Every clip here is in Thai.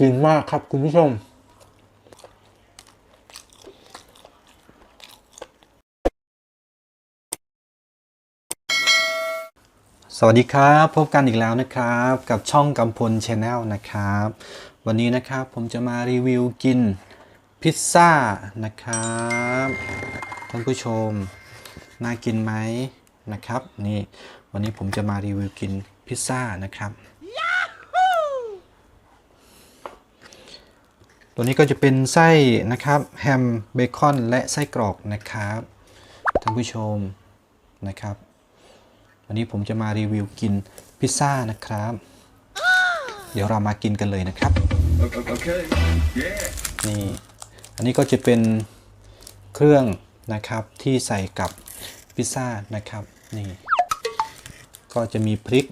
กินมากครับคุณผู้ชม สวัสดีครับ พบกันอีกแล้วนะครับ กับช่องกำพลชาแนลนะครับ วันนี้นะครับผมจะมารีวิวกินพิซซ่านะครับท่านผู้ชม น่ากินไหมนะครับ นี่วันนี้ผมจะมารีวิวกินพิซซ่านะครับ ตัวนี้ก็จะเป็นไส้นะครับแฮมเบคอนและไส้กรอกนะครับท่านผู้ชมนะครับ วันนี้ผมจะมารีวิวกินพิซซ่านะครับ เดี๋ยวเรามากินกันเลยนะครับ Okay. Yeah. นี่อันนี้ก็จะเป็นเครื่องนะครับที่ใส่กับพิซซ่านะครับนี่ก็จะมีพริก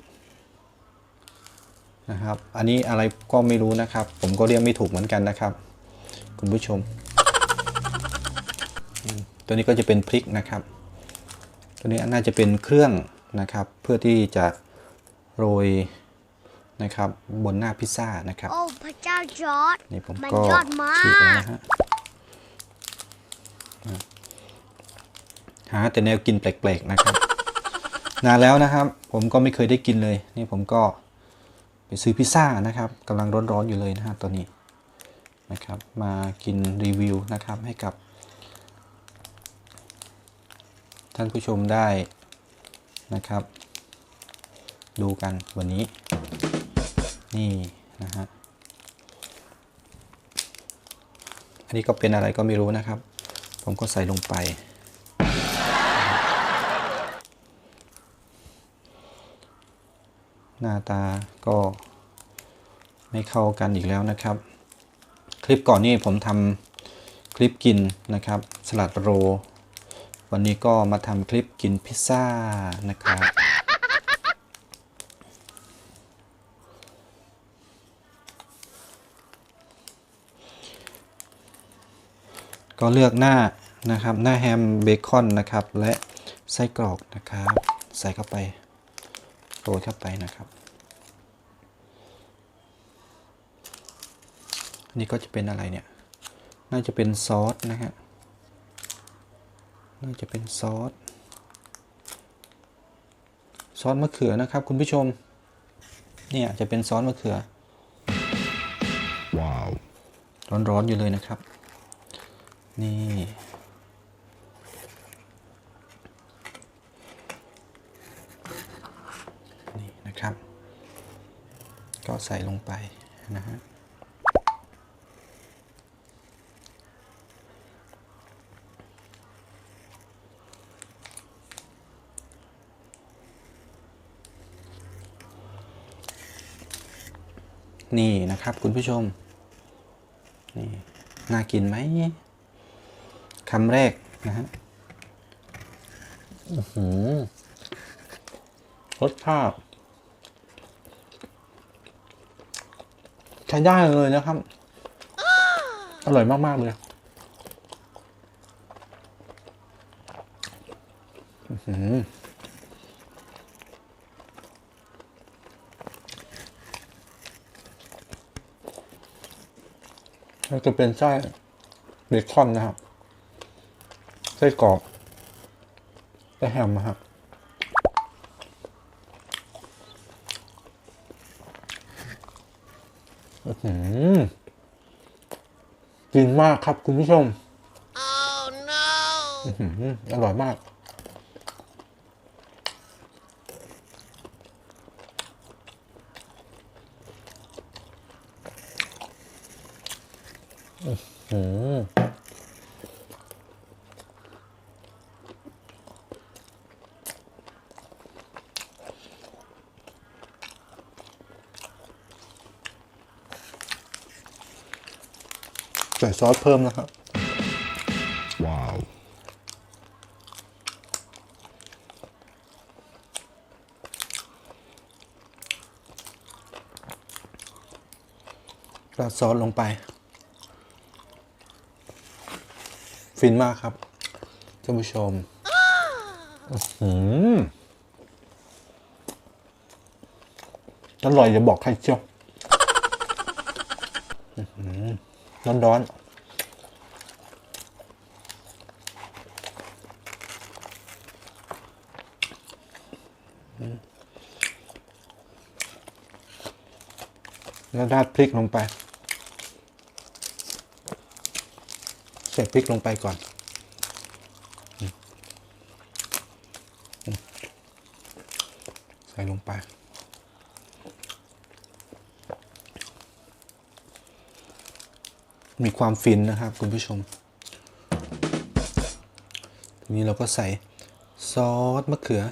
นะครับ อันนี้อะไรก็ไม่รู้นะครับ ผมก็เรียกไม่ถูกเหมือนกันนะครับ คุณผู้ชมอืมตัวนี้ก็จะเป็นพริกนะครับ ตัวนี้น่าจะเป็นเครื่องนะครับ เพื่อที่จะโรยนะครับบนหน้าพิซซ่านะครับ โอ้พระเจ้าจอร์ดนี่ผมมันก็ยอดมากฉีกแล้วนะฮะอะหาแต่แนวกินแปลกๆนะครับ นานแล้วนะครับ ผมก็ไม่เคยได้กินเลย นี่ผมก็ ไปซื้อพิซซ่านะครับกำลังร้อนๆอยู่เลยนะฮะตัวนี้นะครับมากินรีวิวนะครับให้กับ ท่านผู้ชมได้นะครับ ดูกันวันนี้ นี่นะฮะอันนี้ก็เป็นอะไรก็ไม่รู้นะครับ ผมก็ใส่ลงไป หน้าตาก็ไม่เข้ากันอีกแล้วนะครับ คลิปก่อนนี้ผมทำคลิปกินนะครับ สลัดโร วันนี้ก็มาทำคลิปกินพิซซ่านะครับก็เลือกหน้านะครับ หน้าแฮมเบคอนนะครับ และไส้กรอกนะครับ ใส่เข้าไป โรยเข้าไปนะครับอันนี้ก็จะเป็นอะไรเนี่ย น่าจะเป็นซอสนะฮะ น่าจะเป็นซอส ซอสมะเขือนะครับ คุณผู้ชม เนี่ยจะเป็นซอสมะเขือ Wow. ร้อนๆอยู่เลยนะครับ นี่นี่นะครับ ก็ ใส่ลงไปนะฮะนี่นะครับคุณผู้ชม นี่น่ากินไหมคำแรกนะฮะอื้อหือรสชาติ ใช้ได้เลยนะครับ อร่อยมาก ๆ เลยมันจะเป็นไส้เบคอนนะครับ ไส้กรอกไส้แฮมนะครับ กินมากครับคุณผู้ชม Oh no อร่อยมาก อือ ใส่ซอสเพิ่มนะครับ Wow. ราดซอสลงไป ฟินมากครับท่านผู้ชม อื้อหืออร่อยจะบอกใครเชียว ร้อนร้อนแล้วราดพริกลงไป ใส่พริกลงไปก่อนใส่ลงไป มีความฟินนะครับคุณผู้ชม ทีนี้เราก็ใส่ซอสมะเขือ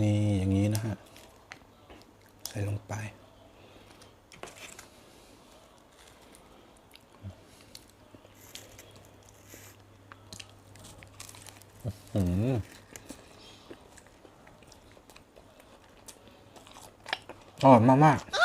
นี่อย่างนี้นะฮะ ใส่ลงไป อืมอร่อยมากๆ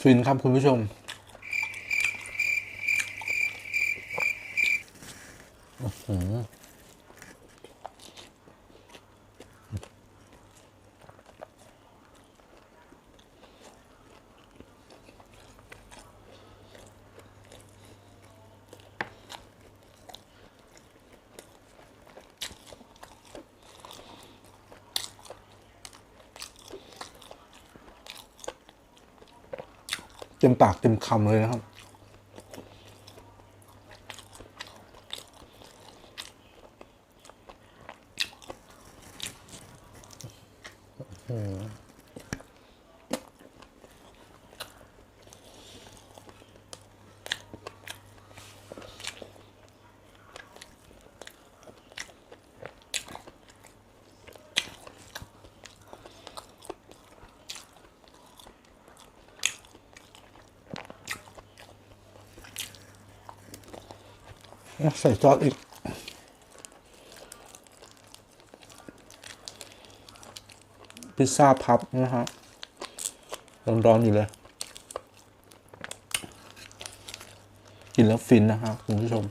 ฟินครับคุณผู้ชม เต็มปากเต็มคำเลยนะครับ ใส่ซอสอีกพิซซ่าพับนะฮะร้อนๆอยู่เลย กินแล้วฟินนะครับคุณผู้ชม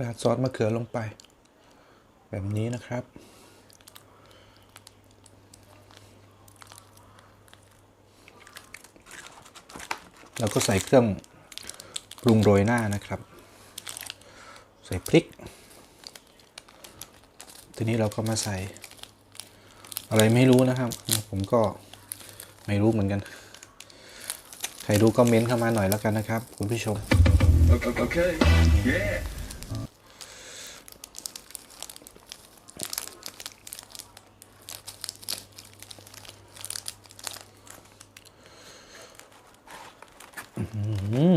ราดซอสมะเขือลงไป แบบนี้นะครับ แล้วก็ใส่เครื่องปรุงโรยหน้านะครับ ใส่พริก ทีนี้เราก็มาใส่ อะไรไม่รู้นะครับ ผมก็ไม่รู้เหมือนกัน ใครรู้ก็เม้นเข้ามาหน่อยแล้วกันนะครับ คุณผู้ชม Okay. Yeah. น่า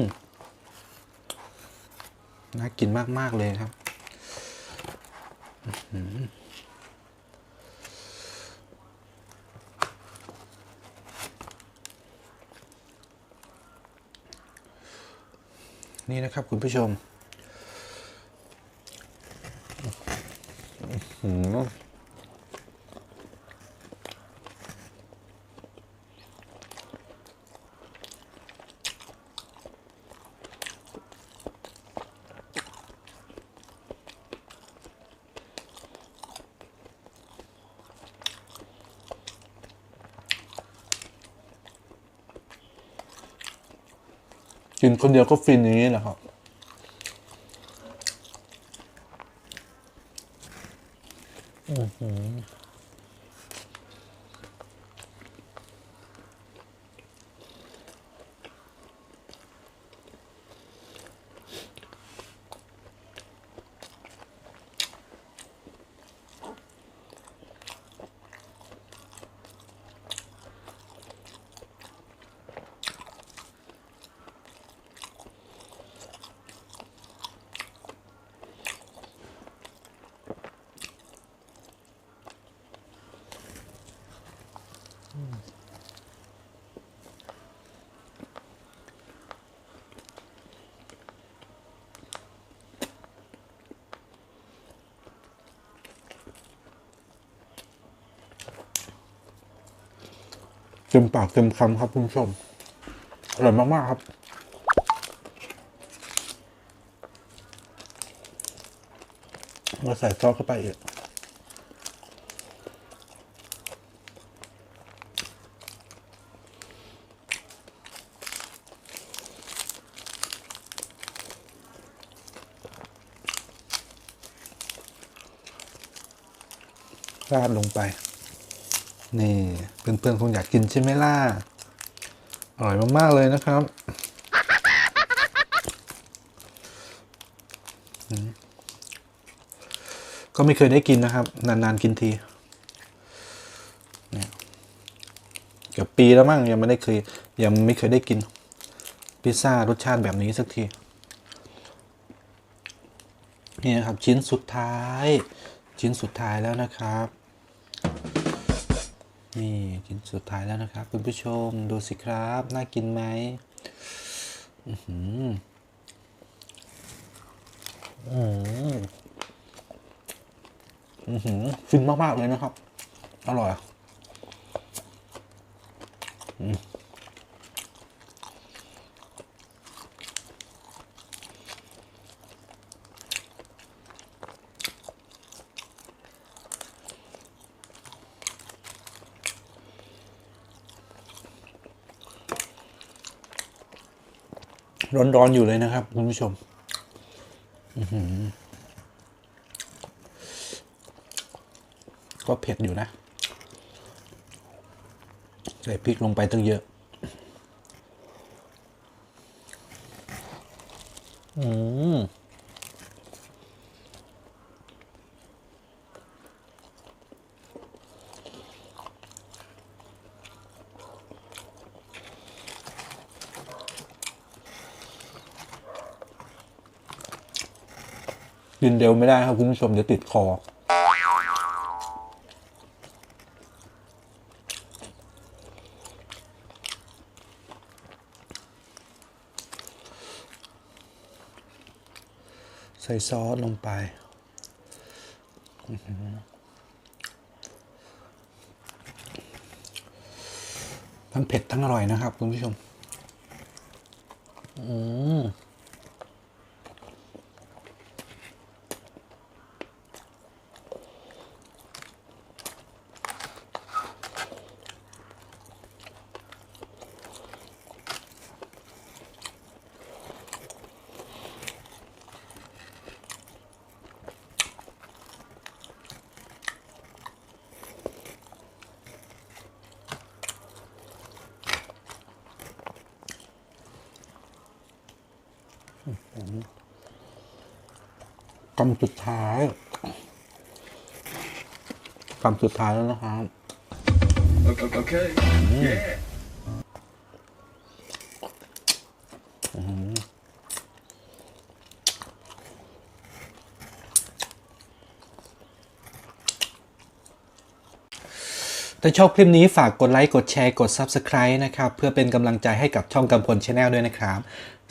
กินมาก ๆ เลยครับนี่นะครับคุณผู้ชมอืม กินคนเดียวก็ฟินอย่างนี้แหละครับ เต็มปากเต็มคำครับคุณผู้ชมอร่อยมาก ๆ ครับ มาใส่ซอสเข้าไปอีก ราดลงไป นี่เพื่อนๆคงอยากกินใช่ไหมล่ะ อร่อยมากๆเลยนะครับก็ไม่เคยได้กินนะครับ นานๆกินทีเนี่ยเกือบปีแล้วมั้งยังไม่ได้เคย ยังไม่เคยได้กิน พิซซ่ารสชาติแบบนี้สักทีนี่นะครับชิ้นสุดท้าย ชิ้นสุดท้ายแล้วนะครับ นี่ชิ้นสุดท้ายแล้วนะครับ คุณผู้ชมดูสิครับ น่ากินไหมอื้อหืออื้อหืออื้อหือฟินมาก ๆ เลยนะครับ อร่อย อืม ร้อนๆอยู่เลยนะครับ คุณผู้ชมก็เผ็ดอยู่นะใส่พริกลงไปตั้งเยอะ กินเร็วไม่ได้ครับคุณผู้ชมเดี๋ยวติดคอ ใส่ซอสลงไปทั้งเผ็ดทั้งอร่อยนะครับ คุณผู้ชม อืม คำสุดท้ายคำสุดท้ายแล้วนะครับ Okay. okay. Yeah. ถ้าชอบคลิปนี้ฝากกดไลค์ กดแชร์ กด Subscribe นะครับ เพื่อเป็นกำลังใจให้กับช่องกำพลชาแนลด้วยนะครับ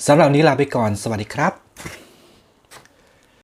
สำหรับนี้ลาไปก่อน สวัสดีครับ